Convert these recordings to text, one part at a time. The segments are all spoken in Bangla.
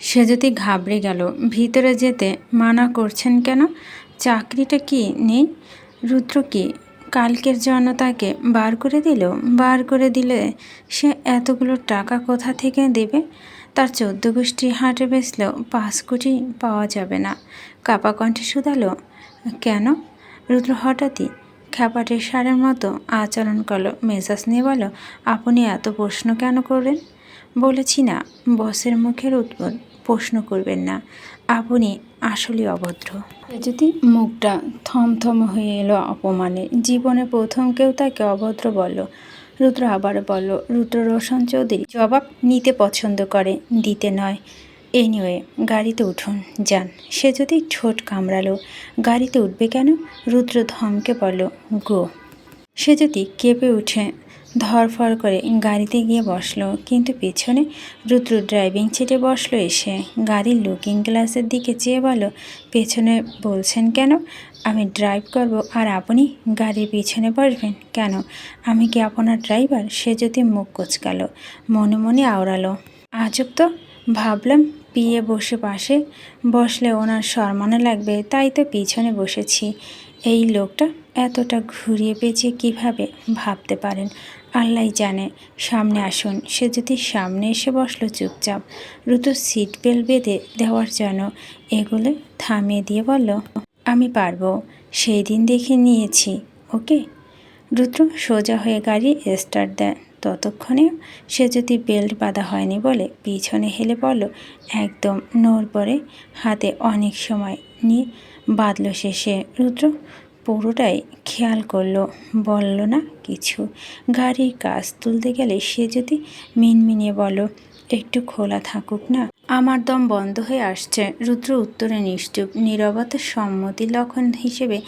সে যদি ঘাবড়ে গেল, ভিতরে যেতে মানা করছেন কেন? চাকরিটা কি নেই? রুদ্র কি কালকের জন্য তাকে বার করে দিল? বার করে দিলে সে এতগুলো টাকা কোথা থেকে দেবে? তার চোদ্দ গোষ্ঠী হাটে বেচলেও পাঁচ কোটি পাওয়া যাবে না। কাপা কণ্ঠে শুধালো, কেন? রুদ্র হঠাৎই খ্যাপাটের সারের মতো আচরণ করল। মেজাজ নিয়ে বলো আপনি এত প্রশ্ন কেন করলেন? বলেছি না, বসের মুখের উত্তর প্রশ্ন করবেন না। আপনি আসলে অভদ্র। যদি মুখটা থমথম হয়ে এলো অপমানে, জীবনে প্রথম কেউ তাকে অভদ্র বলল। রুদ্র আবার বলল, রুদ্র রোশন চৌধুরী, জবাব নিতে পছন্দ করে, দিতে নয়। এনিওয়ে গাড়িতে উঠুন, যান। সে যদি ঠোঁট কামড়ালো, গাড়িতে উঠবে কেন? রুদ্র ধমকে বলল, গো। সে যদি কেঁপে উঠে ধরফর করে গাড়িতে গিয়ে বসল, কিন্তু পেছনে রুদ্র ড্রাইভিং সিটে বসল এসে। গাড়ির লুকিং গ্লাসের দিকে চেয়ে বলো পেছনে বলছেন কেন? আমি ড্রাইভ করব আর আপনি গাড়ির পিছনে বসবেন কেন? আমি কি আপনার ড্রাইভার সে যদি মুখ কোচকালো, মনে মনে আওড়ালো। আজব তো, ভাবলাম পিয়ে বসে পাশে বসলে ওনার সম্মানে লাগবে, তাই তো পিছনে বসেছি। এই লোকটা এতটা ঘুরিয়ে পেঁচিয়ে কীভাবে ভাবতে পারেন? আল্লাহ জানে। সামনে আসুন। সে যদি সামনে এসে বসল চুপচাপ। রুতু সিট বেল্ট বেঁধে দেওয়ার জন্য এগুলো থামিয়ে দিয়ে বলল, আমি পারব। সেই দিন দেখে নিয়েছি। ওকে? রুদ্র সোজা হয়ে গাড়ি স্টার্ট দেয়। ততক্ষণে সে যদি বেল্ট বাঁধা হয়নি বলে পিছনে হেলে পড়ল একদম নড় পরে হাতে অনেক সময় নিয়ে বাঁধল শেষে রুদ্র পুরোটাই খেয়াল করল, বলল, না, কিছু। গাড়ির কাজ তুলতে গেলে সে যদি মিনমিনিয়ে বলো, একটু খোলা থাকুক না? আমার দম বন্ধ হয়ে আসছে। রুদ্র উত্তরে নিশ্চুপ, নীরবতা সম্মতি লক্ষণ হিসেবে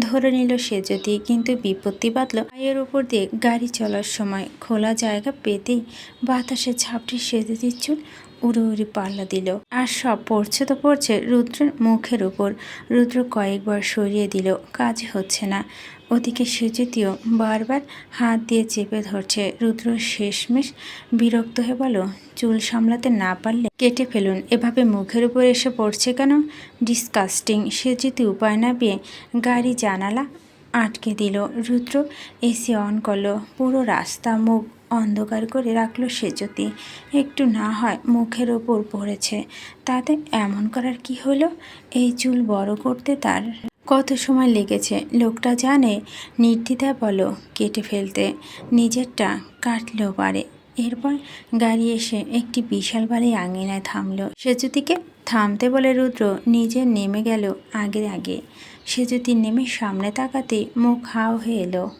ধরে নিল সে যদি, কিন্তু বিপত্তি বাঁধল পায়ের উপর দিয়ে গাড়ি চলার সময়। খোলা জায়গা পেতেই বাতাসে ঝাপটি সেজে চুল উড়ে উড়ে পাল্লা দিল। আর সব পড়ছে তো পড়ছে রুদ্রের মুখের উপর। রুদ্র কয়েকবার সরিয়ে দিল, কাজ হচ্ছে না। ওদিকে সুজিতিও বারবার হাত দিয়ে চেপে ধরছে। রুদ্র শেষমেশ বিরক্ত হয়ে বলো চুল সামলাতে না পারলে কেটে ফেলুন, এভাবে মুখের উপর এসে পড়ছে কেন? ডিসকাস্টিং। সে যদি উপায় না পেয়ে গাড়ি জানালা আটকে দিল। রুদ্র এসি অন করল, পুরো রাস্তা মুখ অন্ধকার করে রাখল যদি একটু না হয় মুখের ওপর পড়েছে। তাতে এমন করার কি হলো? এই চুল বড় করতে তার কত সময় লেগেছে? লোকটা জানে। নির্দ্বিধায় বলো, কেটে ফেলতে। নিজেরটা কাটলেও পারে। এরপর গাড়ি এসে একটি বিশাল বাড়ি আঙিনায় থামলো। সেজুতিকে থামতে বলে রুদ্র, নিজে নেমে গেল আগে। আগে সেজুতি নেমে সামনে তাকাতে মুখ হাও হয়ে এলো।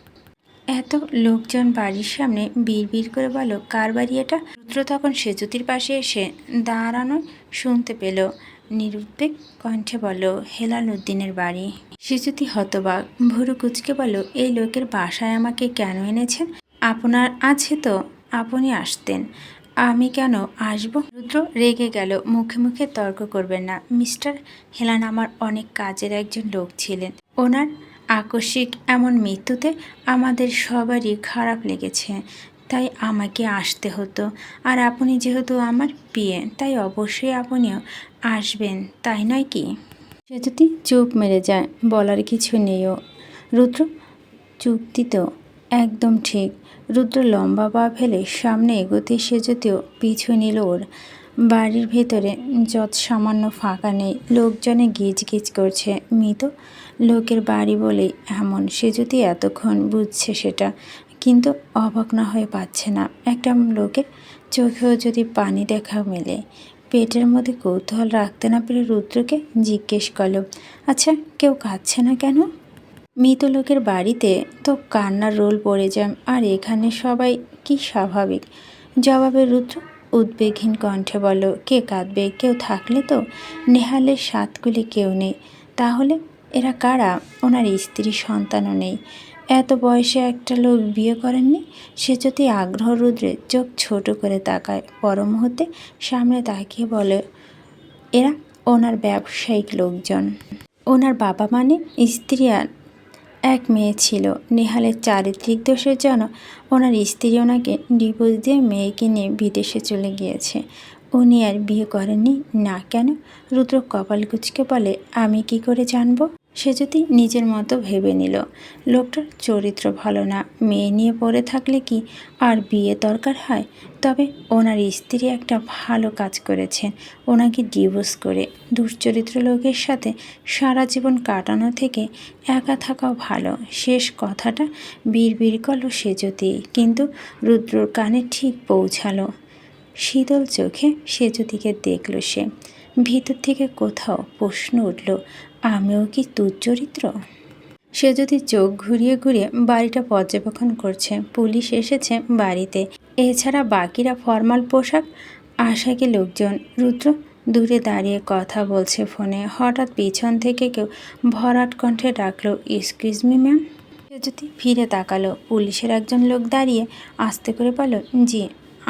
এত লোকজন বাড়ির সামনে বিড় করে বলো কার বাড়ি এটা? রুদ্র তখন সেজুতির পাশে এসে দাঁড়ানো শুনতে পেল। নিরুদ্বেগ কণ্ঠে বলো হেলাল উদ্দিনের বাড়ি। সেজুতি হতবাক, ভুরু কুচকে বলো এই লোকের বাসায় আমাকে কেন এনেছেন? আপনার আছে তো? আপনি আসতেন। আমি কেন আসব? রুদ্র রেগে গেল, মুখে মুখে তর্ক করবেন না। মিস্টার হেলান আমার অনেক কাজের একজন লোক ছিলেন। ওনার আকস্মিক এমন মৃত্যুতে আমাদের সবারই খারাপ লেগেছে। তাই আমাকে আসতে হতো। আর আপনি যেহেতু আমার বিয়ে তাই অবশ্যই আপনিও আসবেন, তাই নয় কি? সে যদি চুপ মেরে যায়, বলার কিছু নেইও। রুদ্র, চুক্তি তো একদম ঠিক। রুদ্র লম্বা পা ফেলে সামনে এগোতে সে যদিও পিছু নিল ওর। বাড়ির ভেতরে যত সামান্য ফাঁকা নেই, লোকজনে গিজ গিজ করছে। মৃত লোকের বাড়ি বলেই এমন সে যদি এতক্ষণ বুঝছে সেটা, কিন্তু অবাক না হয়ে পাচ্ছে না। একটা লোকের চোখেও যদি পানি দেখা মেলে, পেটের মধ্যে কৌতূহল রাখতে না পেরে রুদ্রকে জিজ্ঞেস করল আচ্ছা কেউ কাঁদছে না কেন? মৃত লোকের বাড়িতে তো কান্নার রোল পড়ে যায়, আর এখানে সবাই কি স্বাভাবিক? জবাবে রুদ্র উদ্বেগহীন কণ্ঠে বলো কে কাঁদবে? কেউ থাকলে তো? নেহালের সাতগুলি কেউ নেই। তাহলে এরা কারা? ওনার স্ত্রী, সন্তানও নেই। এত বয়সে একটা লোক বিয়ে করেননি? সে যদি আগ্রহ রুদ্রে চোখ ছোট করে তাকায়, পর মুহূর্তে সামনে তাকিয়ে বলে, এরা ওনার ব্যবসায়িক লোকজন। ওনার বাবা মানে স্ত্রী আর এক মেয়ে ছিল। নেহালের চারিত্রিক দোষের জন্য ওনার স্ত্রী ওনাকে ডিভোর্স দিয়ে মেয়েকে নিয়ে বিদেশে চলে গিয়েছে। উনি আর বিয়ে করেননি। না কেন? রুদ্র কপাল কুচকে বলে, আমি কি করে জানব? সে যদি নিজের মতো ভেবে নিল, লোকটার চরিত্র ভালো না, মেয়ে নিয়ে পড়ে থাকলে কি আর বিয়ে দরকার হয়? তবে ওনার স্ত্রী একটা ভালো কাজ করেছেন, ওনাকে ডিভোর্স করে। দুশ্চরিত্র লোকের সাথে সারা জীবন কাটানো থেকে একা থাকাও ভালো। শেষ কথাটা বিড় করল সে যদি, কিন্তু রুদ্রর কানে ঠিক পৌঁছালো। শীতল চোখে সেজুদিকে দেখল সে। ভিতর থেকে কোথাও প্রশ্ন উঠল আমিও কি দুর্চরিত্র? সে যদি চোখ ঘুরিয়ে ঘুরিয়ে বাড়িটা পর্যবেক্ষণ করছে, পুলিশ এসেছে বাড়িতে। এছাড়া বাকিরা ফর্মাল পোশাক, আশাকে লোকজন। রুদ্র দূরে দাঁড়িয়ে কথা বলছে ফোনে। হঠাৎ পিছন থেকে কেউ ভরাট কণ্ঠে ডাকলো এক্সকিউজ মি ম্যাম সে যদি ফিরে তাকালো, পুলিশের একজন লোক দাঁড়িয়ে আস্তে করে বলল, জি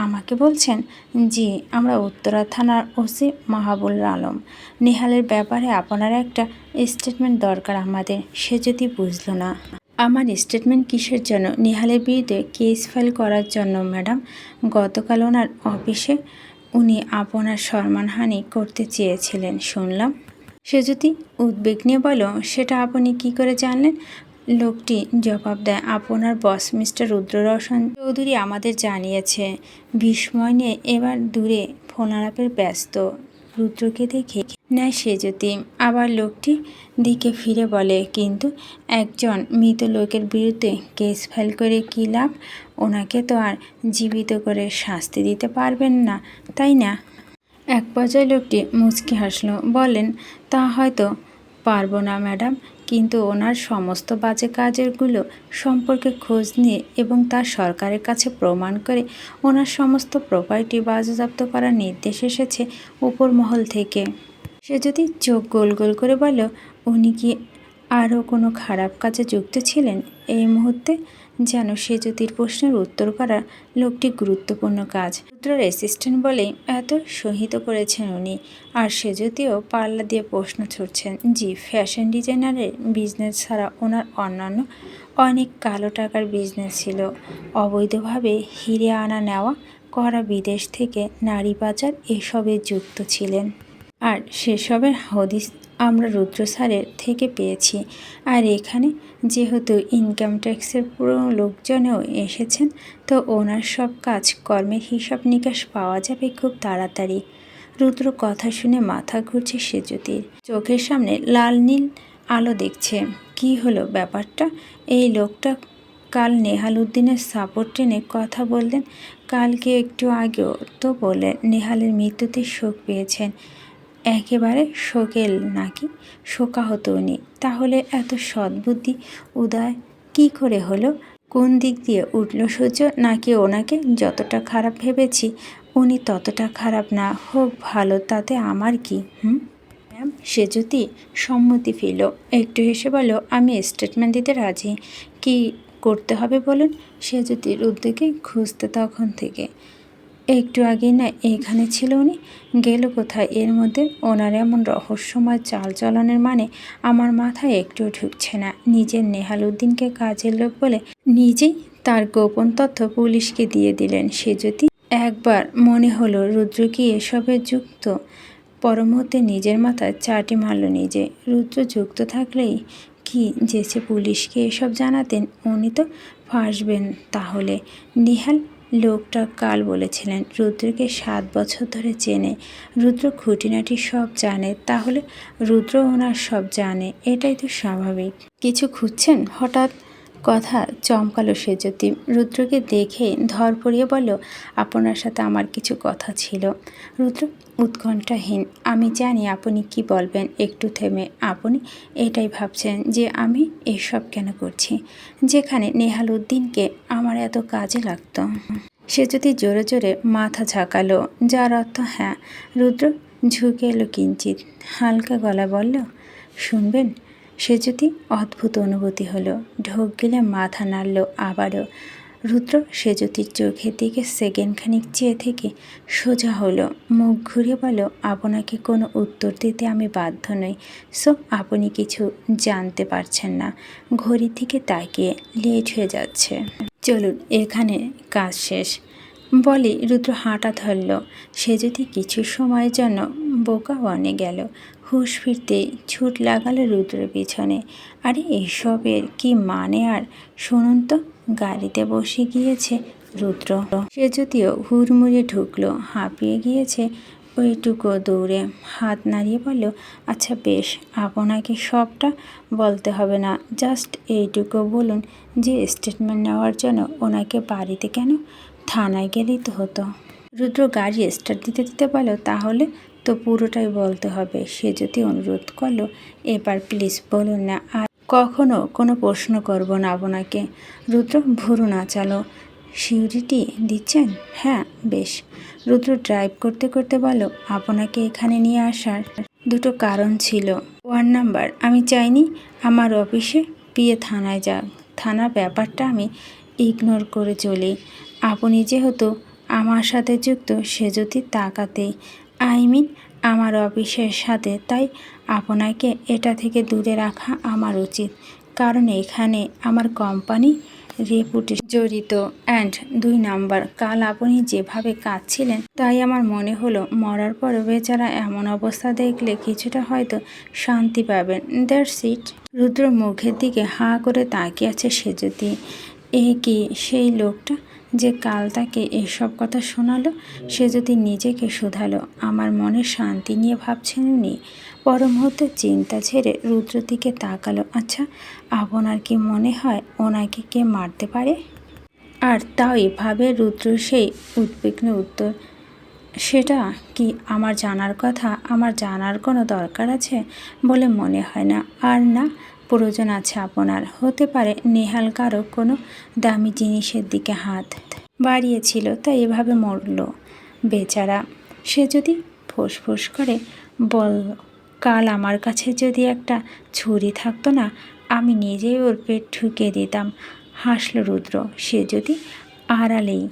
আমাকে বলছেন, জি, আমরা উত্তরা থানার ওসি মাহাবুল আলম। নেহালের ব্যাপারে আপনার একটা স্টেটমেন্ট দরকার আমাদের, সে যদি বুঝলো না। আমার স্টেটমেন্ট কিসের জন্য? নেহালের বিরুদ্ধে কেস ফাইল করার জন্য, ম্যাডাম। গতকাল ওনার অফিসে উনি আপনার সম্মানহানি করতে চেয়েছিলেন, শুনলাম। সে যদি উদ্বেগ নিয়ে বলো, সেটা আপনি কি করে জানলেন? লোকটি জবাব দেয়, আপনার বস মিস্টার রুদ্র রুদ্ররোশন চৌধুরী আমাদের জানিয়েছে। বিস্ময় নিয়ে এবার দূরে ফোনালাপের ব্যস্ত। রুদ্রকে দেখে নেয় সে যদি আবার লোকটি দিকে ফিরে বলে, কিন্তু একজন মৃত লোকের বিরুদ্ধে কেস ফাইল করে কী লাভ? ওনাকে তো আর জীবিত করে শাস্তি দিতে পারবেন না, তাই না? এক পর্যায়ে লোকটি মুচকি হাসলো বলেন তা হয়তো পারব না, ম্যাডাম। কিন্তু ওনার সমস্ত বাজে কাজেরগুলো সম্পর্কে খোঁজ নিয়ে এবং তার সরকারের কাছে প্রমাণ করে ওনার সমস্ত প্রপার্টি বাজেয়াপ্ত করার নির্দেশ এসেছে উপর মহল থেকে। সে যদি চোখ গোল গোল করে বলো, উনি কি আরও কোনো খারাপ কাজে যুক্ত ছিলেন? এই মুহূর্তে যেন সে জ্যোতির প্রশ্নের উত্তর করা লোকটি গুরুত্বপূর্ণ কাজ। রুদ্রর অ্যাসিস্ট্যান্ট বলেই এত সহিত করেছেন উনি। আর সে যদিও পাল্লা দিয়ে প্রশ্ন ছুটছেন জি ফ্যাশন ডিজাইনারের বিজনেস ছাড়া ওনার অন্যান্য অনেক কালো টাকার বিজনেস ছিল। অবৈধভাবে হিরে আনা নেওয়া, করা বিদেশ থেকে নারী বাজার এসবে যুক্ত ছিলেন। আর সেসবের হদিস আমরা রুদ্র স্যারের থেকে পেয়েছি। আর এখানে যেহেতু ইনকাম ট্যাক্সের পুরো লোকজনেও এসেছেন, তো ওনার সব কাজ কর্মের হিসাব নিকাশ পাওয়া যাবে খুব তাড়াতাড়ি। রুদ্র কথা শুনে মাথা ঘুরছে সেজুতির। চোখের সামনে লাল নীল আলো দেখছে। কি হলো ব্যাপারটা? এই লোকটা কাল নেহাল উদ্দিনের সাপোর্ট টেনে কথা বললেন। কালকে একটু আগেও তো বললেন নেহালের মৃত্যুতে শোক পেয়েছেন। একেবারে শোকেল নাকি? শোকাহত উনি। তাহলে এত সদ্বুদ্ধি, উদয় কি করে হলো? কোন দিক দিয়ে উঠল সূর্য? নাকি ওনাকে যতটা খারাপ ভেবেছি, উনি ততটা খারাপ না। হোক ভালো, তাতে আমার কি, হুম? ম্যাম, সে যদি সম্মতি ফিরল। একটু হেসে বলো আমি স্টেটমেন্ট দিতে রাজি। কি করতে হবে বলুন? সে যদি রুদ্রকে খুঁজতে তখন থেকে। একটু আগে না এখানে ছিল উনি, গেল কোথায়? এর মধ্যে ওনার এমন রহস্যময় চালচলনের মানে আমার মাথায় একটু ঢুকছে না। নিজের নেহাল উদ্দিনকে কাজের লোক বলে নিজেই তার গোপন তথ্য পুলিশকে দিয়ে দিলেন। সে যদি একবার মনে হলো রুদ্র কি এসবে যুক্ত পরমুহূর্তে নিজের মাথায় চাটি মারল নিজে। রুদ্র যুক্ত থাকলেই কি যেছে পুলিশকে এসব জানাতেন, উনি তো ফাঁসবেন তাহলে। নিহাল লোকটা কাল বলেছিলেন, রুদ্রকে সাত বছর ধরে চেনে। রুদ্র খুঁটিনাটি সব জানে, তাহলে রুদ্র ওনার সব জানে, এটাই তো স্বাভাবিক। কিছু খুঁজছেন হঠাৎ? কথা চমকালো সে যদি রুদ্রকে দেখে ধর পড়িয়ে বলল, আপনার সাথে আমার কিছু কথা ছিল। রুদ্র উৎকণ্ঠাহীন। আমি জানি আপনি কি বলবেন, একটু থেমে। আপনি এটাই ভাবছেন যে আমি এসব কেন করছি? যেখানে নেহাল উদ্দিনকে আমার এত কাজে লাগতো। সে যদি জোরে জোরে মাথা ঝাঁকালো। যার অর্থ? হ্যাঁ। রুদ্র ঝুঁকে এলো কিঞ্চিত হালকা গলা বলল, শুনবেন সে যদি অদ্ভুত অনুভূতি হলো, ঢোক গেলে মাথা নাড়ল আবারও। রুদ্র সেজতির চোখের দিকে সেকেন্ড খানিক চেয়ে থেকে সোজা হলো, মুখ ঘুরে বলো আপনাকে কোনো উত্তর দিতে আমি বাধ্য নই। সো, আপনি কিছু জানতে পারছেন না। ঘড়ির দিকে তাকিয়ে লেট হয়ে যাচ্ছে। চলুন, এখানে কাজ শেষ। বলে রুদ্র হাঁটা ধরল। সে যদি কিছু সময়ের জন্য বোকা বনে গেল হুঁশ ফিরতে ছুট লাগালো রুদ্রের পিছনে। আরে, এসবের কি মানে আর? শুনুন তো, গাড়িতে বসে গিয়েছে রুদ্র। সে যদিও হুড়মুড়ে ঢুকলো, হাঁপিয়ে গিয়েছে ওইটুকু দৌড়ে হাত নাড়িয়ে বলল আচ্ছা বেশ, আপনাকে সবটা বলতে হবে না। জাস্ট এইটুকু বলুন যে স্টেটমেন্ট নেওয়ার জন্য ওনাকে বাড়িতে কেন থানায় গেলেই তো হতো? রুদ্র গাড়ি স্টার্ট দিতে দিতে বলো তাহলে তো পুরোটাই বলতে হবে। সে যদি অনুরোধ করল, এবার প্লিজ বলুন না, আর কখনো কোনো প্রশ্ন করব না আপনাকে। রুদ্র, ভুরু নাচালো সিউরিটি দিচ্ছেন? হ্যাঁ বেশ। রুদ্র ড্রাইভ করতে করতে বলো আপনাকে এখানে নিয়ে আসার দুটো কারণ ছিল। ওয়ান নাম্বার আমি চাইনি আমার অফিসে পিয়ে থানায় যাক। থানার ব্যাপারটা আমি ইগনোর করে চলি। আপনি যেহেতু আমার সাথে যুক্ত, সে যদি তাকাতেই আই মিন, আমার অফিসের সাথে, তাই আপনাকে এটা থেকে দূরে রাখা আমার উচিত। কারণ এখানে আমার কোম্পানি রেপুটেশন জড়িত। অ্যান্ড দুই নাম্বার, কাল আপনি যেভাবে কাঁদছিলেন, তাই আমার মনে হলো, মরার পর বেচারা এমন অবস্থা দেখলে কিছুটা হয়তো শান্তি পাবেন। দ্যাটস ইট রুদ্র মুখের দিকে হাঁ করে তাকিয়ে আছে সে যদি এ কি সেই লোকটা? যে কাল তাকে এসব কথা শোনালো, সে যদি নিজেকে শোধালো, আমার মনে শান্তি নিয়ে ভাবছেন উনি। পর মুহূর্তে চিন্তা ছেড়ে রুদ্র দিকে তাকালো। আচ্ছা আপনার কি মনে হয় ওনাকে কে মারতে পারে? আর তাও এভাবে রুদ্র সেই উদ্বিগ্ন উত্তর, সেটা কি আমার জানার কথা? আমার জানার কোনো দরকার আছে? বলে মনে হয় না। আর না প্রয়োজন আছে আপনার। হতে পারে নেহাল কারও কোনো দামি জিনিসের দিকে হাত বাড়িয়েছিল তা এভাবে মরল। বেচারা, সে যদি ফোঁস করে, বল, কাল আমার কাছে যদি একটা ছুরি থাকতো না, আমি নিজেই ওর পেট ঢুকে দিতাম, হাসল রুদ্র। সে যদি আড়ালেই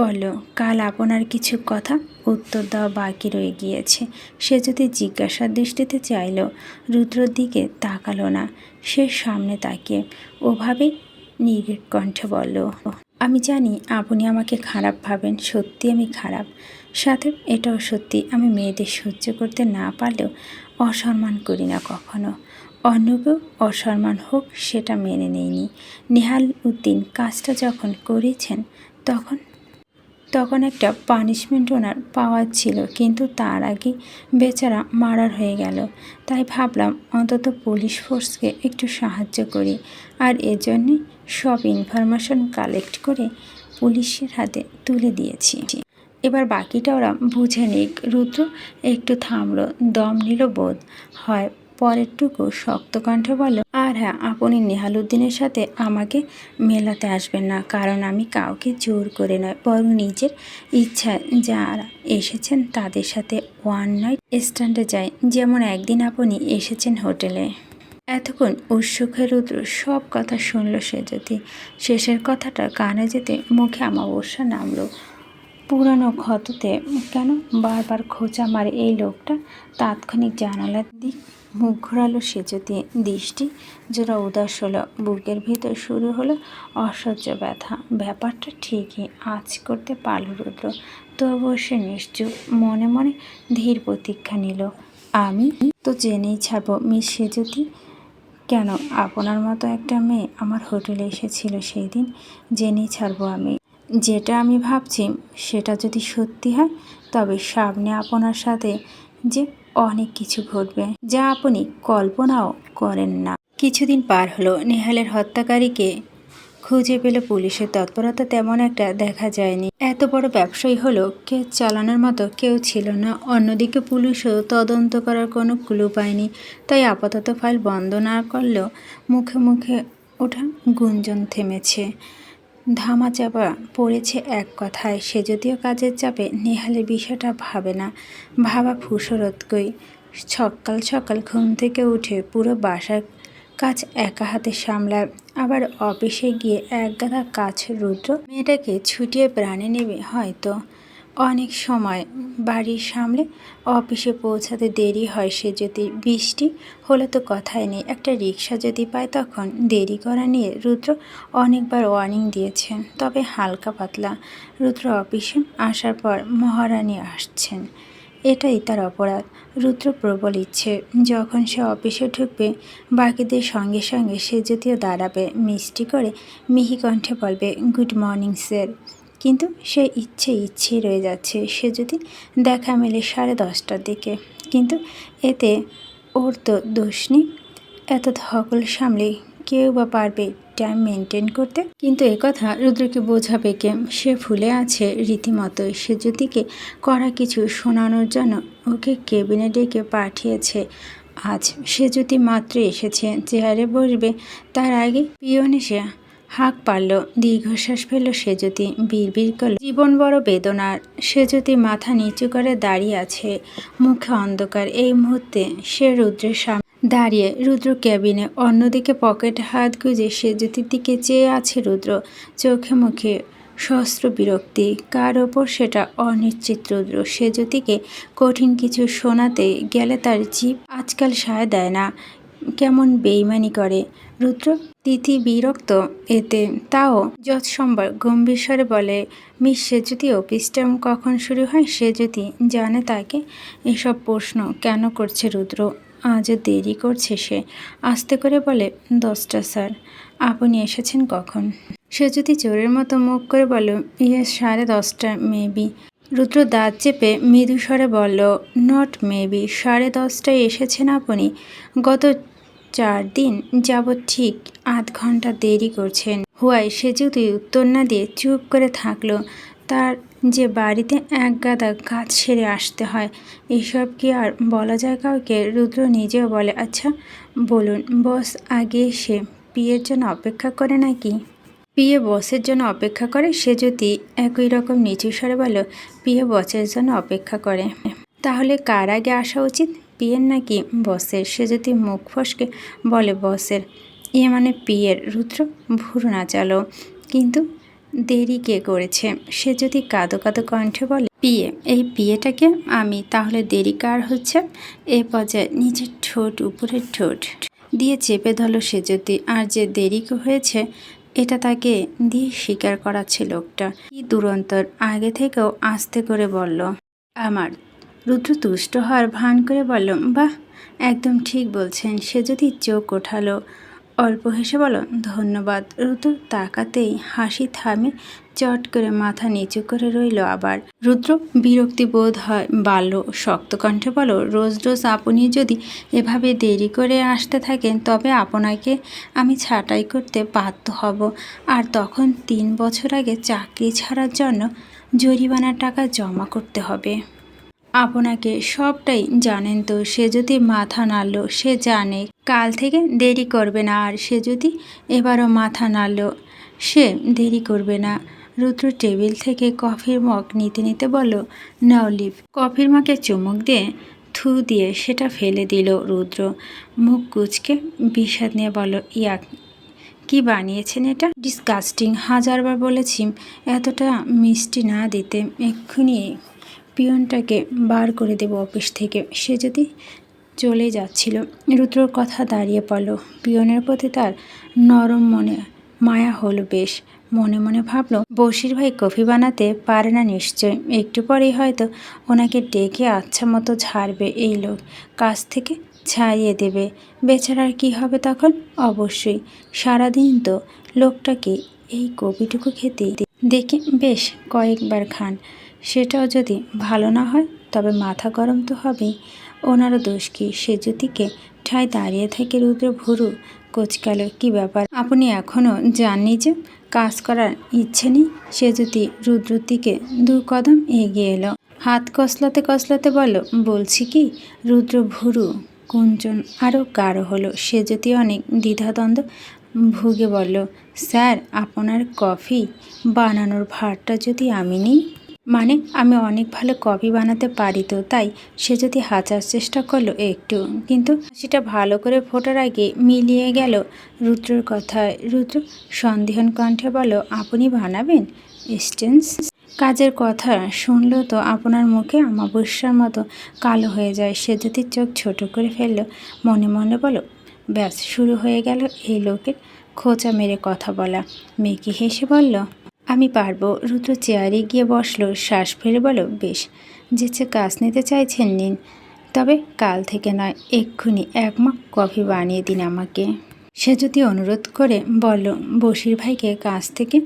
বলল, কাল আপনার কিছু কথা উত্তর দেওয়া বাকি রয়ে গিয়েছে। সে যদি জিজ্ঞাসার দৃষ্টিতে চাইল, রুদ্রর দিকে তাকালো না। সে সামনে তাকিয়ে ওভাবেই নির্ভীক কণ্ঠে বলল, আমি জানি আপনি আমাকে খারাপ ভাবেন সত্যি আমি খারাপ। সাথে এটাও সত্যি, আমি মেয়েদের সহ্য করতে না পারলেও অসম্মান করি না কখনো। অন্যকেও অসম্মান হোক, সেটা মেনে নেইনি। নেহাল উদ্দিন কাজটা যখন করেছেন, তখন তখন একটা পানিশমেন্ট ওনার পাওয়ার ছিল, কিন্তু তার আগে বেচারা মারার হয়ে গেল। তাই ভাবলাম অন্তত পুলিশ ফোর্সকে একটু সাহায্য করি আর এজন্যই সব ইনফরমেশন কালেক্ট করে পুলিশের হাতে তুলে দিয়েছি। এবার বাকিটা ওরা বুঝে নিক। রুদ্র একটু থামলো, দম নিল বোধ হয় পরেরটুকু শক্ত কণ্ঠে বলল, আর হ্যাঁ আপনি নেহালুদ্দিনের সাথে আমাকে মেলাতে আসবেন না, কারণ আমি কাউকে জোর করে নয়, বরং নিজের ইচ্ছায় যারা এসেছেন তাদের সাথে ওয়ান নাইট স্ট্যান্ডে যাই। যেমন একদিন আপনি এসেছেন হোটেলে। এতক্ষণ উৎসুখের রুদ্র সব কথা শুনল সে যদি। শেষের কথাটা কানে যেতে মুখে আমাবস্যা নামল। পুরানো ক্ষততে কেন বারবার খোঁচা মারে এই লোকটা? তাৎক্ষণিক জানালার দিক মুখ ঘোরালো সে যদি দৃষ্টি যেটা উদাস হলো। বুকের ভিতর শুরু হলো অসহ্য ব্যথা। ব্যাপারটা ঠিকই আজ করতে পারল রুদ্র। তো অবশ্যই নিশ্চুপ মনে মনে ধীর প্রতীক্ষা নিল। আমি তো জেনেই ছাড়বো, মিস সেজুতি। কেন? আপনার মতো একটা মেয়ে আমার হোটেলে এসেছিল সেই দিন জেনেই ছাড়বো আমি। যেটা আমি ভাবছি, সেটা যদি সত্যি হয়, তবে সামনে আপনার সাথে যে অনেক কিছু ঘটবে যা আপনি কল্পনাও করেন না। কিছুদিন পার হলো, নেহালের হত্যাকারীকে খুঁজে পেলে পুলিশের তৎপরতা তেমন একটা দেখা যায়নি। এত বড় ব্যবসায়ী হলো, কে চালানোর মতো কেউ ছিল না। অন্যদিকে পুলিশও তদন্ত করার কোনো ক্লু পায়নি। তাই আপাতত ফাইল বন্ধ না করলেও মুখে মুখে ওঠা গুঞ্জন থেমেছে। ধামাচাপা পড়েছে এক কথায়। সে যদিও কাজের চাপে, নেহালে বিষয়টা ভাবে না। ভাবা ফুসরতকই সকাল সকাল ঘুম থেকে উঠে পুরো বাসার কাজ একা হাতে সামলায়। আবার অফিসে গিয়ে এক গাদা কাজ রুদ্র মেয়েটাকে ছুটিয়ে প্রাণে নেবে, হয়তো। অনেক সময় বাড়ির সামনে অফিসে পৌঁছাতে দেরি হয় সে যদি বৃষ্টি হলে তো কথাই নেই। একটা রিক্সা যদি পায় তখন দেরি করা নিয়ে রুদ্র অনেকবার ওয়ার্নিং দিয়েছেন তবে হালকা পাতলা রুদ্র অফিসে আসার পর মহারানী আসছেন। এটাই তার অপরাধ। রুদ্র প্রবল ইচ্ছে। যখন সে অফিসে ঢুকবে, বাকিদের সঙ্গে সঙ্গে সে যদিও দাঁড়াবে, মিষ্টি করে মিহি কণ্ঠে বলবে গুড মর্নিং স্যার কিন্তু সে ইচ্ছে ইচ্ছেই রয়ে যাচ্ছে সে যদি দেখা মেলে সাড়ে দশটার দিকে। কিন্তু এতে ওর তো দোষ নেই। এত ধকল সামলে কেউ বা পারবে টাইম মেনটেন করতে? কিন্তু একথা রুদ্রকে বোঝাবে কে? সে ফুলে আছে রীতিমতো। সে জ্যোতিকে করা কিছু শোনানোর জন্য ওকে কেবিনে ডেকে পাঠিয়েছে। আজ সে যদি মাত্র এসেছে। চেয়ারে বসবে, তার আগে পিয়ন এসে হাঁক পারল দীর্ঘশ্বাস ফেলল সে যদি বিড়বিড় করল, জীবন বড় বেদনার। সে যদি মাথা নিচু করে দাঁড়িয়ে আছে, মুখে অন্ধকার। এই মুহূর্তে সে রুদ্রের সামনে দাঁড়িয়ে, রুদ্র ক্যাবিনে, অন্যদিকে পকেটে হাত গুজে সে জ্যোতির দিকে চেয়ে আছে রুদ্র। চোখে মুখে সহস্র বিরক্তি, কার ওপর সেটা অনিশ্চিত রুদ্র। সে জ্যোতিকে কঠিন কিছু শোনাতে গেলে তার জীব আজকাল সায় দেয় না, কেমন বেইমানি করে। রুদ্র তিথি বিরক্ত, এতে তাও যৎসম্ভব গম্ভীর স্বরে বলে, মিস সে যদি অফিস টাইম কখন শুরু হয় সে যদি জানে তাকে? এসব প্রশ্ন কেন করছে রুদ্র? আজও দেরি করছে সে। আস্তে করে বলে, দশটা, স্যার। আপনি এসেছেন কখন? সে যদি চোরের মতো মুখ করে বলল ইয়ে সাড়ে দশটা, মেবি। রুদ্র দাঁত চেপে মৃদু স্বরে বলল, নট মেবি, সাড়ে দশটায় এসেছেন আপনি। গত চার দিন যাবৎ ঠিক আধ ঘণ্টা দেরি করছেন। হুয়াই সে যদি উত্তর না দিয়ে চুপ করে থাকল। তার যে বাড়িতে এক গাদা কাজ সেরে আসতে হয়, এসব কি আর বলা যায় কাউকে? রুদ্র নিজেও বলে আচ্ছা বলুন, বস আগে এসে পিয়ের জন্য অপেক্ষা করে নাকি? পিয়ে বসের জন্য অপেক্ষা করে? সে যদি একই রকম নিচু স্বরে বলো পিয়ে বসের জন্য অপেক্ষা করে। তাহলে কার আগে আসা উচিত? পিয়ের নাকি বসের? সে যদি মুখ ফসকে বলে বসের। এ মানে পিয়ের। রুদ্র ভুরু নাচালো। কিন্তু দেরি কে করেছে? সে যদি কাদো কাদো কণ্ঠে বলে, পিয়ে, এই পিয়েটাকে আমি তাহলে দেরি কার হচ্ছে? এ পর্যায়ে নিচের ঠোঁট, উপরের ঠোঁট দিয়ে চেপে ধরলো সে যদি। আর যে দেরি হয়েছে, এটা তাকে দিয়ে স্বীকার করাচ্ছে লোকটা। কি দুরন্তর আগে থেকেও আস্তে করে বলল, আমার রুদ্র তুষ্ট হওয়ার ভান করে বলল, বাহ, একদম ঠিক বলছেন। সে যদি চোখ ওঠালো। অল্প হেসে বলো ধন্যবাদ। রুদ্র তাকাতেই হাসি থামে চট করে মাথা নিচু করে রইল আবার। রুদ্র বিরক্তি বোধ হয় বাল্য শক্ত কণ্ঠে বলো রোজ রোজ আপনি যদি এভাবে দেরি করে আসতে থাকেন, তবে আপনাকে আমি ছাঁটাই করতে বাধ্য হব। আর তখন তিন বছর আগে চাকরি ছাড়ার জন্য জরিমানার টাকা জমা করতে হবে। আপনাকে সবটাই জানেন তো, সে যদি মাথা নাড়ল, সে জানে। কাল থেকে দেরি করবে না, আর সে যদি এবারও মাথা নাড়ল, সে দেরি করবে না। রুদ্র টেবিল থেকে কফির মগ নিতে নিতে বলল, নাও লিভ। কফির মগে চুমুক দিয়ে থু দিয়ে সেটা ফেলে দিল রুদ্র। মুখ কুচকে বিষাদ নিয়ে বলো ইয়াক, কি বানিয়েছেন এটা? ডিসকাস্টিং হাজারবার বলেছি। এতটা মিষ্টি না দিতে, এক্ষুনি পিয়নটাকে বার করে দেব অফিস থেকে। সে যদি চলে যাচ্ছিল, রুদ্রর কথা দাঁড়িয়ে পড়ল। পিয়নের প্রতি তার নরম মনে মায়া হলো বেশ। মনে মনে ভাবলো বসির ভাই কফি বানাতে পারে না নিশ্চয়। একটু পরেই হয়তো ওনাকে ডেকে আচ্ছা মতো ঝাড়বে এই লোক। কাছ থেকে ছাড়িয়ে দেবে। বেচারার কি হবে তখন? অবশ্যই। সারাদিন তো লোকটাকে এই কপিটুকু খেতে দেখে বেশ কয়েকবার খান। সেটাও যদি ভালো না হয়, তবে মাথা গরম তো হবেই। ওনারও দোষ কি? সে জ্যোতিকে ঠায় দাঁড়িয়ে থেকে রুদ্র, ভুরু, কোচকাল, কি ব্যাপার? আপনি এখনও জাননি যে কাজ করার ইচ্ছে নেই? সে যদি রুদ্রর দিকে দু কদম এগিয়ে এলো। হাত কসলাতে কসলাতে বলো বলছি কি? রুদ্র, ভুরু কুঞ্চন আরও গাঢ় হলো। সে যদি অনেক দ্বিধাদ্বন্দ্ব ভুগে বলল, স্যার, আপনার কফি বানানোর ভারটা যদি আমি নিই? মানে আমি অনেক ভালো কফি বানাতে পারি তো, তাই সে যদি হাজার চেষ্টা করল একটু। কিন্তু সেটা ভালো করে ফোটার আগে মিলিয়ে গেল রুদ্রর কথায়। রুদ্র সন্দেহন কণ্ঠে বলো আপনি বানাবেন? স্টেন্স? কাজের কথা শুনলো তো আপনার মুখে আমাবস্যার মতো কালো হয়ে যায়। সে যদি চোখ ছোট করে ফেলল, মনে মনে বলো ব্যাস, শুরু হয়ে গেল এই লোকের খোঁচা মেরে কথা বলা। মেয়েকে হেসে বলল আমি পারব। রুদ্র চেয়ারে গিয়ে বসল। শ্বাস ফেলে বলো বেশ, যেচে কাজ নিতে চাইছেন নিন। তবে কাল থেকে নয়, এক্ষুনি এক মগ কফি বানিয়ে দিন আমাকে। সে যদি অনুরোধ করে বলল বসির ভাইকে কাজ থেকে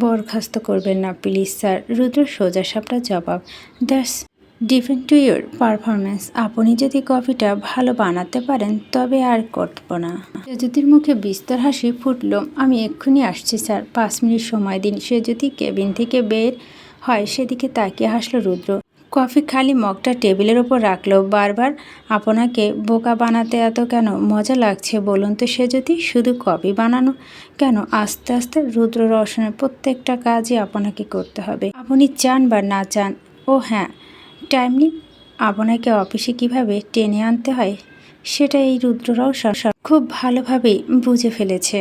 বরখাস্ত করবেন না প্লিজ স্যার। রুদ্র সোজা সাপটা জবাব that's depend to your performance আপনি যদি কফিটা ভালো বানাতে পারেন, তবে আর করব না। সেজুতির মুখে বিস্তর হাসি ফুটল। আমি এক্ষুনি আসছি, স্যার। পাঁচ মিনিট সময় দিন। সে যদি কেবিন থেকে বের হয়। সেদিকে তাকিয়ে হাসলো রুদ্র। কফি খালি মগটা টেবিলের ওপর রাখল। বারবার আপনাকে বোকা বানাতে এত কেন মজা লাগছে বলুন তো সে যদি শুধু কফি বানানো কেন? আস্তে আস্তে রুদ্র রসনের প্রত্যেকটা কাজই আপনাকে করতে হবে। আপনি চান বা না চান? ও হ্যাঁ। টাইমলি আপনাকে অফিসে কীভাবে টেনে আনতে হয় সেটা এই রুদ্ররাও খুব ভালোভাবে বুঝে ফেলেছে।